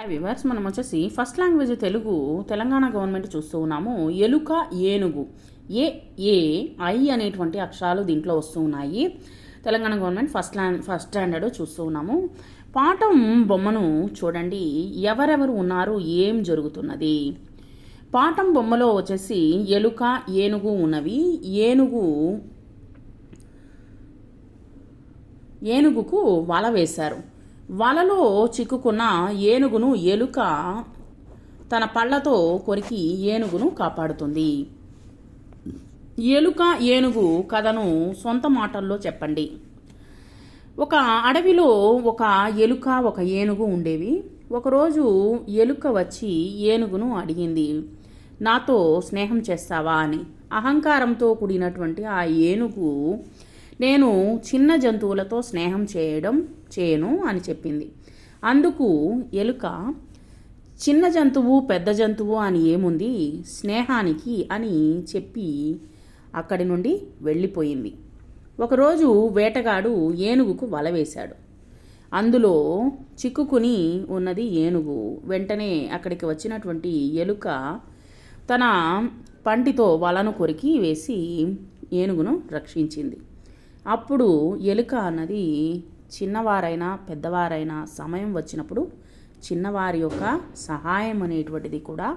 Hi viewers మనం వచ్చేసి first language Telugu Telangana government చూస్తూ ఉన్నాము. ఎలుక ఏనుగు. ఏ ఏ ఐ అనేటువంటి అక్షరాలు దీంట్లో వస్తూ ఉన్నాయి. Telangana government first land first standard చూస్తూ ఉన్నాము. పాఠం బొమ్మను చూడండి. ఎవరెవరు ఉన్నారు? ఏం జరుగుతున్నది? పాఠం బొమ్మలో వచ్చేసి ఎలుక ఏనుగు ఉన్నవి. ఏనుగు ఏనుగుకు వల వేశారు. వలలో చిక్కుకున్న ఏనుగును ఎలుక తన పళ్ళతో కొరికి ఏనుగును కాపాడుతుంది. ఎలుక ఏనుగు కథను సొంత మాటల్లో చెప్పండి. ఒక అడవిలో ఒక ఎలుక ఒక ఏనుగు ఉండేవి. ఒకరోజు ఎలుక వచ్చి ఏనుగును అడిగింది నాతో స్నేహం చేస్తావా? అని. అహంకారంతో కూడినటువంటి ఆ ఏనుగు నేను చిన్న జంతువులతో స్నేహం చేయడం చేయను అని చెప్పింది. అందుకు ఎలుక చిన్న జంతువు పెద్ద జంతువు అని ఏముంది? స్నేహానికి అని చెప్పి అక్కడి నుండి వెళ్ళిపోయింది. ఒకరోజు వేటగాడు ఏనుగుకు వల వేశాడు. అందులో చిక్కుకుని ఉన్నది ఏనుగు. వెంటనే అక్కడికి వచ్చినటువంటి ఎలుక తన పంటితో వలను కొరికి వేసి ఏనుగును రక్షించింది. అప్పుడు ఎలుక అన్నది చిన్నవారైనా పెద్దవారైనా సమయం వచ్చినప్పుడు చిన్నవారి యొక్క సహాయం అనేటువంటిది కూడా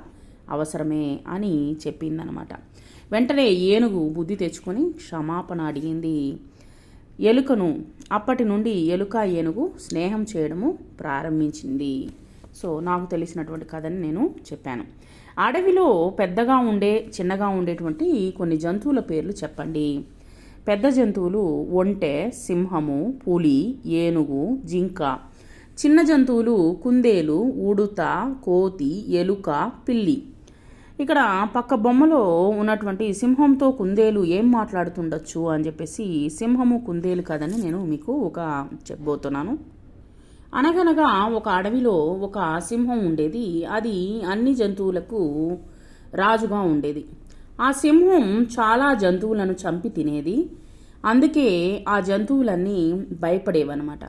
అవసరమే అని చెప్పిందనమాట వెంటనే ఏనుగు బుద్ధి తెచ్చుకొని క్షమాపణ అడిగింది. ఎలుకను అప్పటి నుండి ఎలుక ఏనుగు స్నేహం చేయడము ప్రారంభించింది. సో నాకు తెలిసినటువంటి కథని నేను చెప్పాను. అడవిలో పెద్దగా ఉండే చిన్నగా ఉండేటువంటి కొన్ని జంతువుల పేర్లు చెప్పండి. పెద్ద జంతువులు ఒంటె సింహము పులి ఏనుగు జింక. చిన్న జంతువులు కుందేలు ఉడుత కోతి ఎలుక పిల్లి. ఇక్కడ పక్క బొమ్మలో ఉన్నటువంటి సింహంతో కుందేలు ఏం మాట్లాడుతుండొచ్చు అని చెప్పేసి సింహము కుందేలు కదని నేను మీకు ఒక చెప్పబోతున్నాను. అనగనగా ఒక అడవిలో ఒక సింహం ఉండేది. అది అన్ని జంతువులకు రాజుగా ఉండేది. ఆ సింహం చాలా జంతువులను చంపి తినేది. అందుకే ఆ జంతువులన్నీ భయపడేవన్నమాట.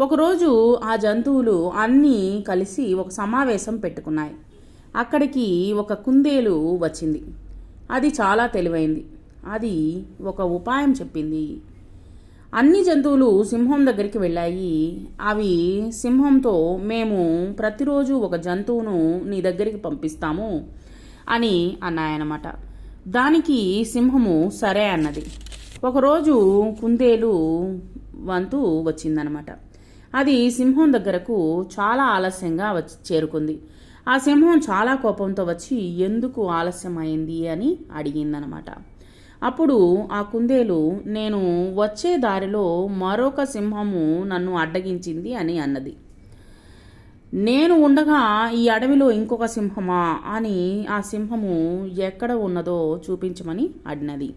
ఒకరోజు ఆ జంతువులు అన్నీ కలిసి ఒక సమావేశం పెట్టుకున్నాయి. అక్కడికి ఒక కుందేలు వచ్చింది. అది చాలా తెలివైంది. అది ఒక ఉపాయం చెప్పింది. అన్ని జంతువులు సింహం దగ్గరికి వెళ్ళాయి. అవి సింహంతో మేము ప్రతిరోజు ఒక జంతువును నీ దగ్గరికి పంపిస్తాము అని అన్నాయన్నమాట. దానికి సింహము సరే అన్నది. ఒకరోజు కుందేలు వంతు వచ్చిందనమాట. అది సింహం దగ్గరకు చాలా ఆలస్యంగా వచ్చి చేరుకుంది. ఆ సింహం చాలా కోపంతో వచ్చి ఎందుకు ఆలస్యమైంది? అని అడిగిందనమాట. అప్పుడు ఆ కుందేలు నేను వచ్చే దారిలో మరొక సింహము నన్ను అడ్డగించింది అని అన్నది. నేను ఉండగా ఈ అడవిలో ఇంకొక సింహమా అని ఆ సింహము ఎక్కడ ఉన్నదో చూపించమని అడినది.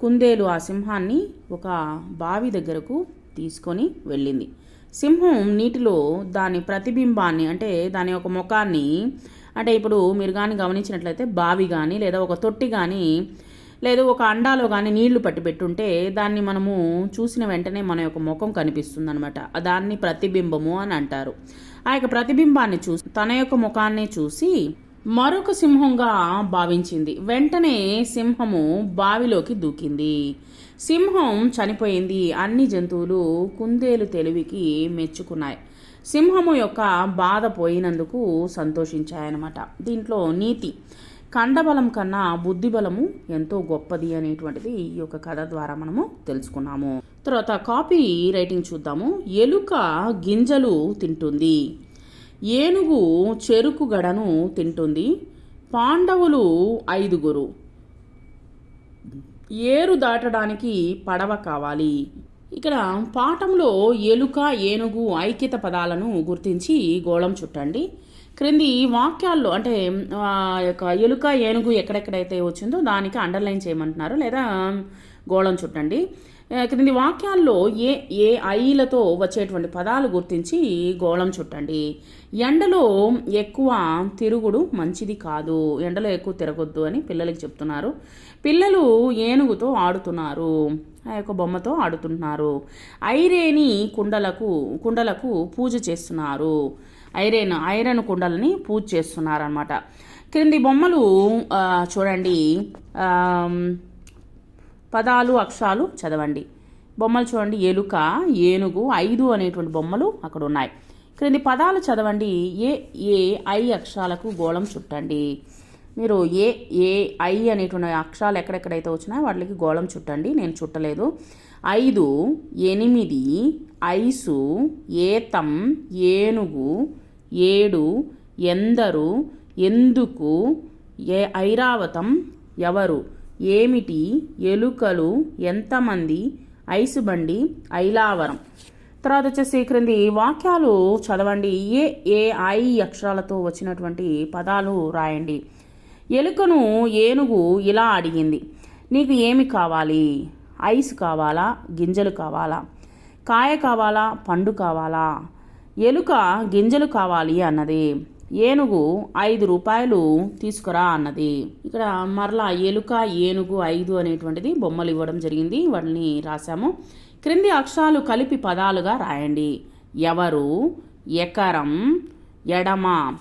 కుందేలు ఆ సింహాన్ని ఒక బావి దగ్గరకు తీసుకొని వెళ్ళింది. సింహం నీటిలో దాని ప్రతిబింబాన్ని అంటే దాని యొక్క ముఖాన్ని అంటే ఇప్పుడు మీరు కానీ గమనించినట్లయితే బావి కానీ లేదా ఒక తొట్టి కానీ లేదు ఒక అండాలో కానీ నీళ్ళు పట్టి పెట్టుంటే దాన్ని మనము చూసిన వెంటనే మన యొక్క ముఖం కనిపిస్తుంది అనమాట దాన్ని ప్రతిబింబము అని అంటారు. ఆ యొక్క ప్రతిబింబాన్ని చూసి తన యొక్క ముఖాన్ని చూసి మరొక సింహంగా భావించింది. వెంటనే సింహము బావిలోకి దూకింది. సింహం చనిపోయింది. అన్ని జంతువులు కుందేలు తెలివికి మెచ్చుకున్నాయి. సింహము యొక్క బాధ పోయినందుకు సంతోషించాయన్నమాట. దీంట్లో నీతి. కండబలం కన్నా బుద్ధిబలము ఎంతో గొప్పది అనేటువంటిది ఈ యొక్క కథ ద్వారా మనము తెలుసుకున్నాము. తర్వాత కాపీ రైటింగ్ చూద్దాము. ఎలుక గింజలు తింటుంది. ఏనుగు చెరుకు గడను తింటుంది. పాండవులు ఐదుగురు. ఏరు దాటడానికి పడవ కావాలి. ఇక్కడ పాఠంలో ఎలుక ఏనుగు ఐక్యత పదాలను గుర్తించి గోళం చుట్టండి. క్రింది వాక్యాల్లో అంటే యొక్క ఎలుక ఏనుగు ఎక్కడెక్కడైతే వచ్చిందో దానికి అండర్లైన్ చేయమంటున్నారు లేదా గోళం చుట్టండి. క్రింది వాక్యాల్లో ఏ ఏ ఐలతో వచ్చేటువంటి పదాలు గుర్తించి గోళం చుట్టండి. ఎండలో ఎక్కువ తిరుగుడు మంచిది కాదు. ఎండలో ఎక్కువ తిరగొద్దు అని పిల్లలకి చెప్తున్నారు. పిల్లలు ఏనుగుతో ఆడుతున్నారు. ఆ యొక్క బొమ్మతో ఆడుతున్నారు. ఐరేని కుండలకు కుండలకు పూజ చేస్తున్నారు. ఐరేన్ ఐరన్ కుండలని పూజ చేస్తున్నారనమాట క్రింది బొమ్మలు చూడండి. పదాలు అక్షరాలు చదవండి. బొమ్మలు చూడండి. ఎలుక ఏనుగు ఐదు అనేటువంటి బొమ్మలు అక్కడ ఉన్నాయి క్రింది పదాలు చదవండి. ఏ ఏ ఐ అక్షరాలకు గోళం చుట్టండి. మీరు ఏ ఏ ఐ అనేటువంటి అక్షరాలు ఎక్కడెక్కడైతే వచ్చినాయో వాటికి గోళం చుట్టండి. నేను చుట్టలేదు. ఐదు ఎనిమిది ఐసు ఏతం ఏనుగు ఏడు ఎందరు ఎందుకు ఏ ఐరావతం ఎవరు ఏమిటి? ఎలుకలు ఎంతమంది? ఐసు బండి ఐలావరం. తర్వాత వచ్చేసి క్రింది వాక్యాలు చదవండి. ఏ ఏ ఐ అక్షరాలతో వచ్చినటువంటి పదాలు రాయండి. ఎలుకను ఏనుగు ఇలా అడిగింది. నీకు ఏమి కావాలి? ఐస్ కావాలా? గింజలు కావాలా? కాయ కావాలా? పండు కావాలా? ఎలుక గింజలు కావాలి అన్నది. ఏనుగు ఐదు రూపాయలు తీసుకురా అన్నది. ఇక్కడ మరలా ఎలుక ఏనుగు ఐదు అనేటువంటిది బొమ్మలు ఇవ్వడం జరిగింది. వాటిని రాశాము. క్రింది అక్షరాలు కలిపి పదాలుగా రాయండి. ఎవరు? ఎకరం ఎడమ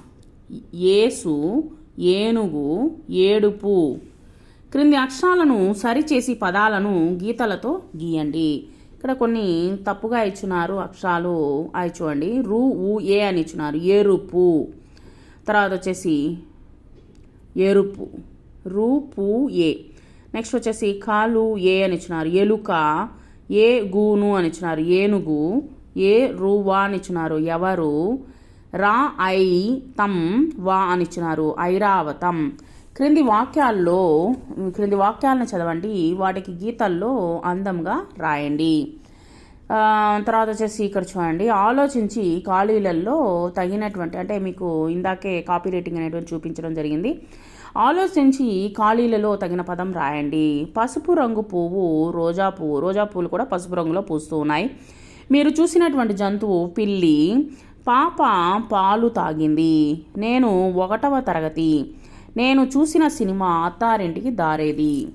ఏసు ఏనుగు ఏడుపు. క్రింది అక్షరాలను సరిచేసి పదాలను గీతలతో గీయండి. ఇక్కడ కొన్ని తప్పుగా ఇచ్చినారు అక్షరాలు. అవి చూడండి. రు ఊ ఏ అని ఇచ్చినారు ఎరుపు. తర్వాత వచ్చేసి ఎరుపు. రూపు ఏ. నెక్స్ట్ వచ్చేసి కాలు ఏ అని ఇచ్చినారు. ఎలుక ఏ గూను అని ఇచ్చినారు. ఏనుగు ఏ రూవా వా అని ఇచ్చినారు. ఎవరు? రా ఐ తం వా అని ఇచ్చినారు. ఐరావతం. క్రింది వాక్యాల్లో క్రింది వాక్యాలను చదవండి. వాటికి గీతల్లో అందంగా రాయండి. తర్వాత వచ్చేసి ఇక్కడ చూడండి. ఆలోచించి ఖాళీలలో తగినటువంటి అంటే మీకు ఇందాకే కాపీ రేటింగ్ అనేటువంటి చూపించడం జరిగింది. ఆలోచించి ఖాళీలలో తగిన పదం రాయండి. పసుపు రంగు పువ్వు రోజా పువ్వు రోజా పువ్వులు కూడా పసుపు రంగులో పూస్తూ ఉన్నాయి. మీరు చూసినటువంటి జంతువు పిల్లి పాప పాలు తాగింది. నేను ఒకటవ తరగతి. నేను చూసిన సినిమా అత్తారింటికి దారేది.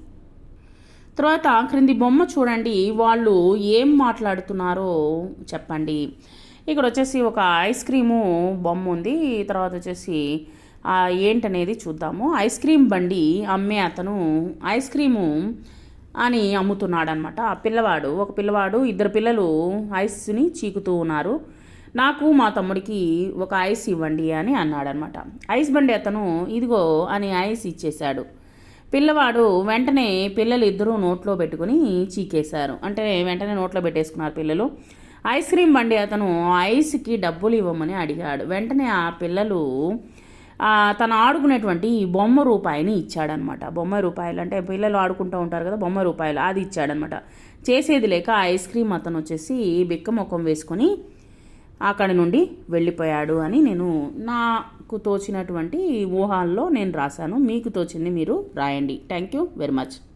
తర్వాత క్రింది బొమ్మ చూడండి వాళ్ళు ఏం మాట్లాడుతున్నారో చెప్పండి. ఇక్కడ వచ్చేసి ఒక ఐస్ క్రీము బొమ్మ ఉంది తర్వాత వచ్చేసి ఏంటనేది చూద్దాము. ఐస్ క్రీమ్ బండి అమ్మే అతను ఐస్ క్రీము అని అమ్ముతున్నాడు అనమాట ఆ పిల్లవాడు ఒక పిల్లవాడు ఇద్దరు పిల్లలు ఐస్ని చీకుతూ ఉన్నారు. నాకు మా తమ్ముడికి ఒక ఐస్ ఇవ్వండి అని అన్నాడనమాట ఐస్ బండి అతను ఇదిగో అని ఐస్ ఇచ్చేశాడు. పిల్లవాడు వెంటనే పిల్లలు ఇద్దరూ నోట్లో పెట్టుకుని చీకేశారు. అంటే వెంటనే నోట్లో పెట్టేసుకున్నారు పిల్లలు. ఐస్ క్రీమ్ బండి అతను ఐస్కి డబ్బులు ఇవ్వమని అడిగాడు. వెంటనే ఆ పిల్లలు తను ఆడుకునేటువంటి బొమ్మ రూపాయిని ఇచ్చాడనమాట బొమ్మ రూపాయలు అంటే పిల్లలు ఆడుకుంటూ ఉంటారు కదా బొమ్మ రూపాయలు అది ఇచ్చాడనమాట చేసేది లేక ఐస్ క్రీమ్ అతను వచ్చేసి బిక్క ముఖం వేసుకొని అక్కడి నుండి వెళ్ళిపోయాడు అని నేను నాకు తోచినటువంటి ఊహాల్లో నేను రాశాను. మీకు తోచింది మీరు రాయండి. Thank you very much